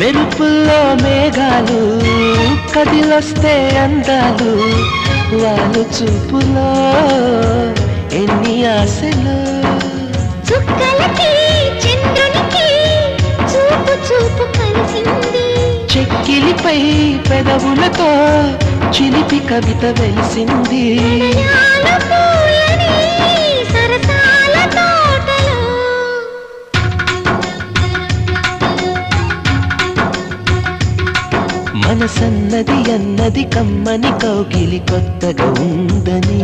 మెరుపుల్లో మేఘాలు కదిలొస్తే అందాలు వాళ్ళు చూపులో ఎన్ని ఆశలు. చుక్కలకి చంద్రునికి చూపు చూపు కలిసింది. చెక్కిలిపై పెదవులతో చిలిపి కవిత వెలిసింది. మనసన్నది అన్నది కమ్మని కౌకిలి కొత్తగా ఉందని.